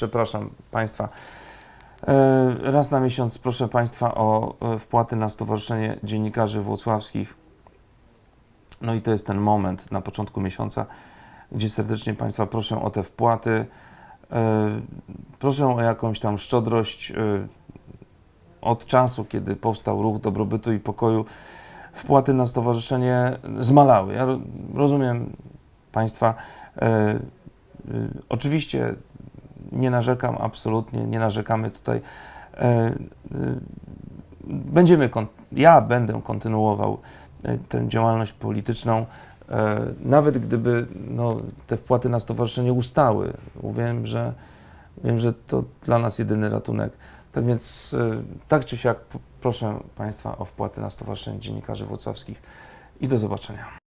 przepraszam Państwa. E, Raz na miesiąc proszę Państwa o e, wpłaty na Stowarzyszenie Dziennikarzy Włocławskich. No i to jest ten moment na początku miesiąca, gdzie serdecznie Państwa proszę o te wpłaty. E, Proszę o jakąś tam szczodrość. Od czasu, kiedy powstał ruch dobrobytu i pokoju, wpłaty na stowarzyszenie zmalały. Ja ro- rozumiem Państwa. Oczywiście nie narzekam, absolutnie nie narzekamy tutaj. E, e, Będziemy, ja będę kontynuował e, tę działalność polityczną, nawet gdyby no, te wpłaty na stowarzyszenie ustały. Wiem, że, wiem, że to dla nas jedyny ratunek. Tak więc tak czy siak proszę Państwa o wpłaty na Stowarzyszenie Dziennikarzy Włocławskich i do zobaczenia.